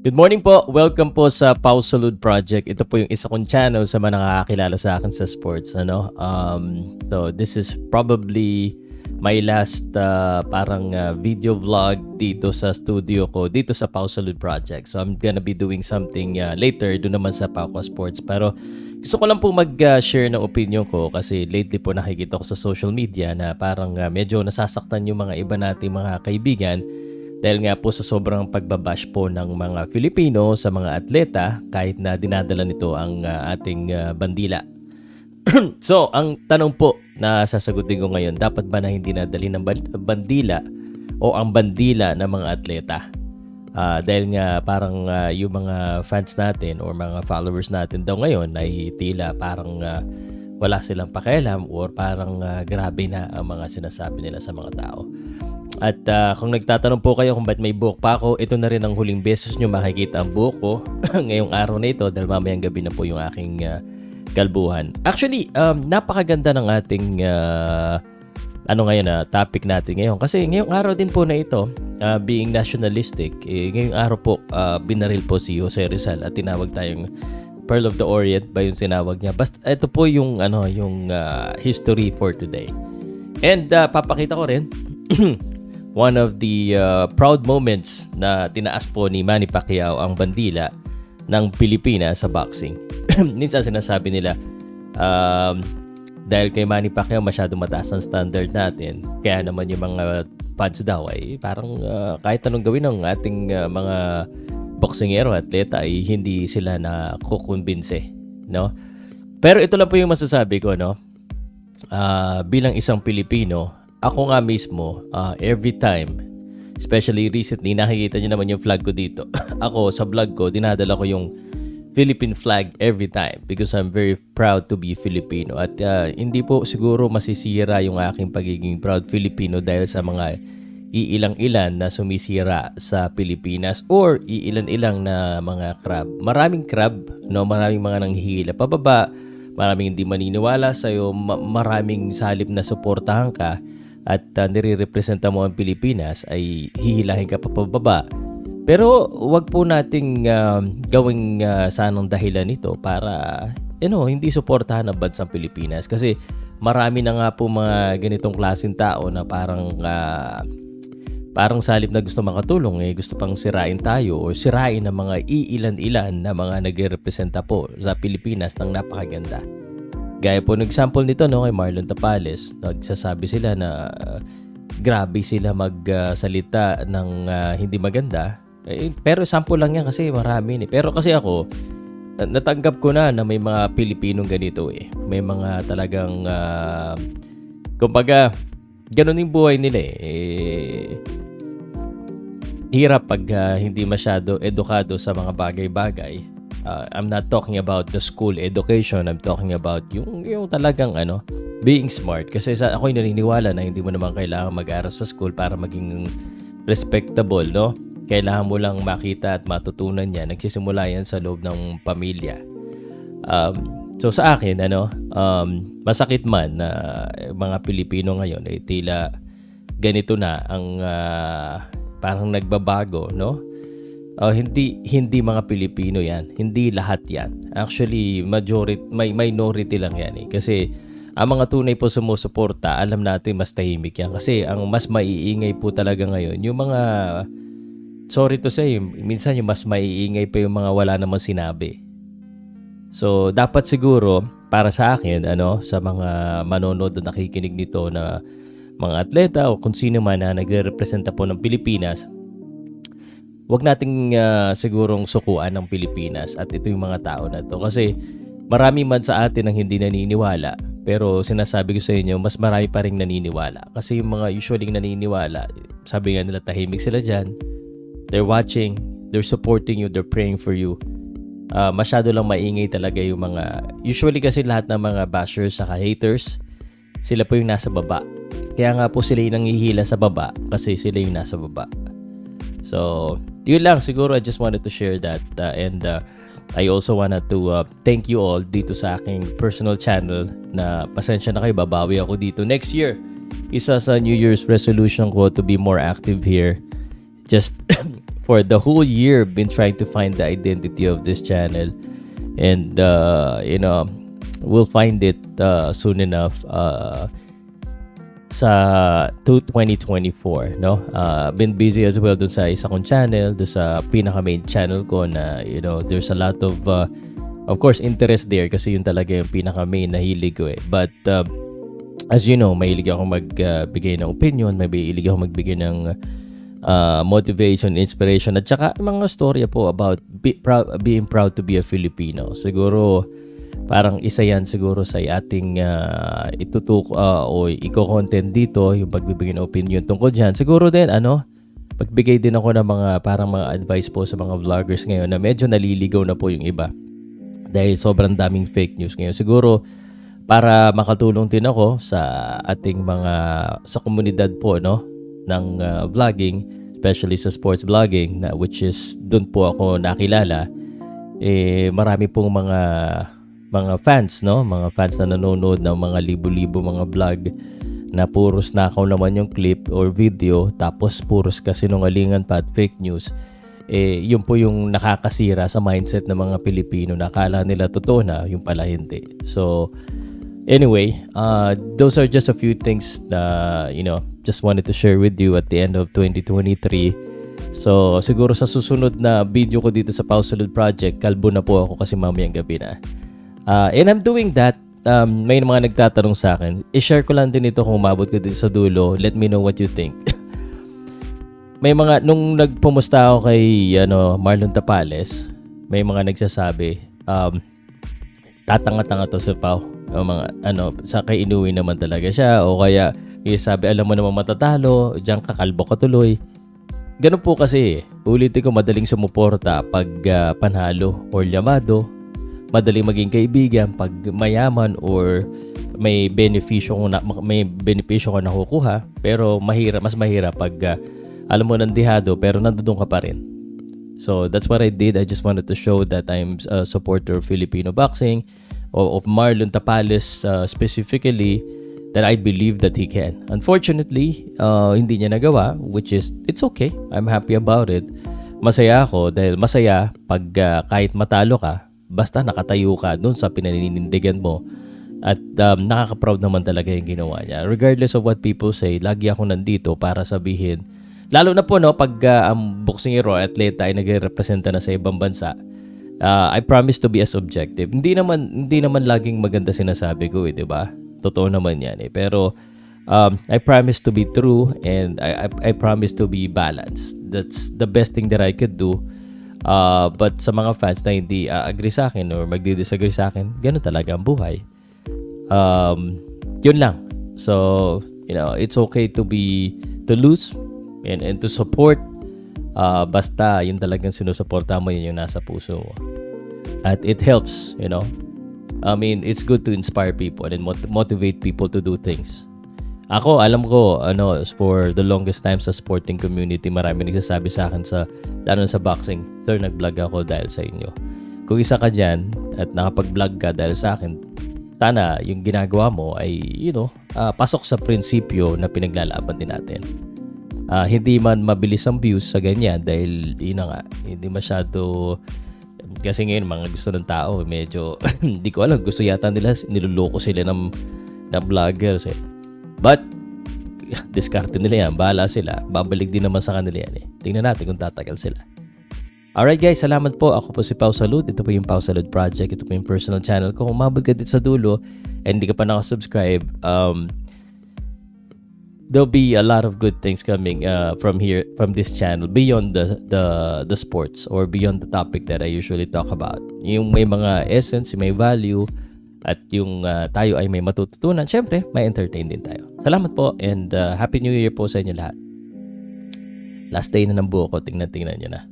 Good morning po. Welcome po sa Pau Salud Project. Ito po yung isa kong channel sa mga nakakakilala sa akin sa sports. Ano? Um, so, this is probably my last uh, parang uh, video vlog dito sa studio ko, dito sa Pau Salud Project. So, I'm gonna be doing something uh, later doon naman sa Pau Sports. Pero, gusto ko lang po mag-share ng opinion ko kasi lately po nakikita ko sa social media na parang uh, medyo nasasaktan yung mga iba nating mga kaibigan dahil nga po sa sobrang pagbabash po ng mga Filipino sa mga atleta kahit na dinadala nito ang uh, ating uh, bandila. so, ang tanong po na sasagutin ko ngayon, dapat ba na hindi nadali ng bandila o ang bandila ng mga atleta? Uh, dahil nga parang uh, yung mga fans natin or mga followers natin daw ngayon ay tila parang uh, wala silang pakialam or parang uh, grabe na ang mga sinasabi nila sa mga tao. At uh, kung nagtatanong po kayo kung ba't may buhok pa ako, ito na rin ang huling beses nyo makikita ang buhok ko ngayong araw na ito dahil mamayang gabi na po yung aking uh, kalbuhan. Actually, um, napakaganda ng ating uh, ano ngayon na uh, topic natin ngayon. Kasi ngayong araw din po na ito, uh, being nationalistic, eh, ngayong araw po uh, binaril po si Jose Rizal at tinawag tayong Pearl of the Orient ba yung sinawag niya. Basta ito po yung ano yung uh, history for today. And uh, papakita ko rin one of the uh, proud moments na tinaas po ni Manny Pacquiao ang bandila ng Pilipinas sa boxing. Minsan sinasabi nila, um, dahil kay Manny Pacquiao masyado mataas ang standard natin, kaya naman yung mga fans daw ay parang uh, kahit anong gawin ng ating uh, mga boksingero at atleta ay hindi sila na kukumbinse, no? Pero ito lang po yung masasabi ko, no? Uh, bilang isang Pilipino, ako nga mismo, uh, every time, especially recently, nakikita niyo naman yung flag ko dito. ako, sa vlog ko, dinadala ko yung Philippine flag every time because I'm very proud to be Filipino. At uh, hindi po siguro masisira yung aking pagiging proud Filipino dahil sa mga iilang-ilan na sumisira sa Pilipinas or iilan-ilang na mga crab. Maraming crab, no? maraming mga nanghihila pababa, maraming hindi maniniwala sa'yo, ma- maraming salip na suportahan ka at uh, nire-representa mo ang Pilipinas ay hihilahin ka pa pababa. Pero wag po nating uh, gawing uh, sanang dahilan nito para you know, hindi suportahan ang bansang Pilipinas kasi marami na nga po mga ganitong klaseng tao na parang uh, parang salip na gusto makatulong eh gusto pang sirain tayo o sirain ng mga iilan-ilan na mga nagre-representa po sa Pilipinas ng napakaganda. Gaya po ng example nito no, kay Marlon Tapales, nagsasabi sila na uh, grabe sila magsalita uh, ng uh, hindi maganda. Eh, pero sample lang yan kasi marami ni. Pero kasi ako, natanggap ko na na may mga Pilipinong ganito eh. May mga talagang, uh, kumbaga, ganun yung buhay nila eh. eh hirap pag uh, hindi masyado edukado sa mga bagay-bagay uh, I'm not talking about the school education. I'm talking about yung, yung talagang ano, being smart. Kasi sa, ako'y naniniwala na hindi mo naman kailangan mag-aral sa school para maging respectable, no? Kailangan mo lang makita at matutunan yan. Nagsisimula yan sa loob ng pamilya. Um, so sa akin, ano, um, masakit man na mga Pilipino ngayon ay eh, tila ganito na ang uh, parang nagbabago, no? Uh, hindi hindi mga Pilipino 'yan. Hindi lahat 'yan. Actually, majority may minority lang 'yan eh. Kasi ang mga tunay po sumusuporta, alam natin mas tahimik yan. Kasi ang mas maiingay po talaga ngayon, yung mga, sorry to say, minsan yung mas maiingay pa yung mga wala namang sinabi. So, dapat siguro, para sa akin, ano, sa mga manonood na nakikinig nito na mga atleta o kung sino man na nagre-representa po ng Pilipinas, wag nating uh, sigurong sukuan ng Pilipinas at ito yung mga tao na to. Kasi marami man sa atin ang hindi naniniwala pero sinasabi ko sa inyo mas marami pa rin naniniwala. Kasi yung mga usually naniniwala sabi nga nila tahimik sila dyan. They're watching they're supporting you they're praying for you. Uh, masyado lang maingay talaga yung mga usually kasi lahat ng mga bashers saka haters sila po yung nasa baba. Kaya nga po sila yung nangihila sa baba kasi sila yung nasa baba. So yun lang siguro I just wanted to share that uh, and uh, I also wanted to uh, thank you all dito sa aking personal channel na pasensya na kayo babawi ako dito next year. Isa sa New Year's resolution ko to be more active here. Just for the whole year been trying to find the identity of this channel. And uh, you know we'll find it uh, soon enough. Uh, sa to 2024 no? Uh, been busy as well dun sa isa kong channel dun sa pinaka main channel ko na you know there's a lot of uh, of course interest there kasi yun talaga yung pinaka main na hilig ko eh. But uh, as you know mahilig ako magbigay ng opinion mahilig ako magbigay ng uh, motivation inspiration at saka mga storya po about be, proud, being proud to be a Filipino. Siguro parang isa yan siguro sa ating uh, itutuk uh, o iko-content dito yung pagbibigay ng opinion tungkol dyan. Siguro din ano, pagbigay din ako ng mga parang mga advice po sa mga vloggers ngayon na medyo naliligaw na po yung iba. Dahil sobrang daming fake news ngayon. Siguro para makatulong din ako sa ating mga sa komunidad po no ng uh, vlogging, especially sa sports vlogging na which is doon po ako nakilala. Eh marami pong mga mga fans, no? Mga fans na nanonood ng mga libo-libo mga vlog na puros nakaw naman yung clip or video tapos puros kasinungalingan pa at fake news eh yun po yung nakakasira sa mindset ng mga Pilipino na akala nila totoo na yung pala hindi. So anyway uh, those are just a few things na you know just wanted to share with you at the end of 2023 so siguro sa susunod na video ko dito sa Pause Salud Project kalbo na po ako kasi mamayang gabi na Uh, and I'm doing that. Um, may mga nagtatanong sa akin. I-share ko lang din ito kung umabot ka din sa dulo. Let me know what you think. may mga, nung nagpumusta ako kay ano, Marlon Tapales, may mga nagsasabi, um, tatanga-tanga to sa Pau. O mga, ano, sa kay inuwi naman talaga siya. O kaya, sabi, alam mo naman matatalo, diyan kakalbo ka tuloy. Ganun po kasi, ulitin ko madaling sumuporta pag uh, panhalo or llamado madaling maging kaibigan pag mayaman or may benepisyo ko na may benepisyo ka nakukuha pero mahirap mas mahirap pag uh, alam mo nandihado pero nandoon ka pa rin. So that's what I did. I just wanted to show that I'm a supporter of Filipino boxing of Marlon Tapales uh, specifically that I believe that he can. Unfortunately, uh, hindi niya nagawa which is it's okay. I'm happy about it. Masaya ako dahil masaya pag uh, kahit matalo ka, basta nakatayo ka doon sa pinaninindigan mo at um, nakaka-proud naman talaga yung ginawa niya. Regardless of what people say, lagi ako nandito para sabihin, lalo na po no, pag uh, ang boxing hero atleta ay nagre-representa na sa ibang bansa, uh, I promise to be as objective. Hindi naman hindi naman laging maganda sinasabi ko, eh, 'di ba? Totoo naman 'yan eh. Pero um, I promise to be true and I, I I promise to be balanced. That's the best thing that I could do Uh, but sa mga fans na hindi uh, agree sa akin or magdi-disagree sa akin, ganun talaga ang buhay. Um, yun lang. So, you know, it's okay to be, to lose and, and to support. Uh, basta yun talagang sinusuporta mo yun yung nasa puso mo. At it helps, you know. I mean, it's good to inspire people and motivate people to do things. Ako, alam ko, ano, for the longest time sa sporting community, marami nagsasabi sa akin sa, lalo sa boxing, Sir, nag-vlog ako dahil sa inyo. Kung isa ka dyan at nakapag-vlog ka dahil sa akin, sana yung ginagawa mo ay, you know, uh, pasok sa prinsipyo na pinaglalaban din natin. Uh, hindi man mabilis ang views sa ganyan dahil, yun nga, hindi masyado kasi ngayon mga gusto ng tao medyo hindi ko alam gusto yata nila niluloko sila ng ng vloggers eh But, diskarte nila yan. Bahala sila. Babalik din naman sa kanila yan eh. Tingnan natin kung tatagal sila. Alright guys, salamat po. Ako po si Pau Salud. Ito po yung Pau Salud Project. Ito po yung personal channel ko. Kung umabot ka dito sa dulo and hindi ka pa nakasubscribe, um, there'll be a lot of good things coming uh, from here, from this channel, beyond the, the, the sports or beyond the topic that I usually talk about. Yung may mga essence, may value, at yung uh, tayo ay may matututunan, syempre, may entertain din tayo. Salamat po and uh, Happy New Year po sa inyo lahat. Last day na ng buo ko, tingnan-tingnan nyo na.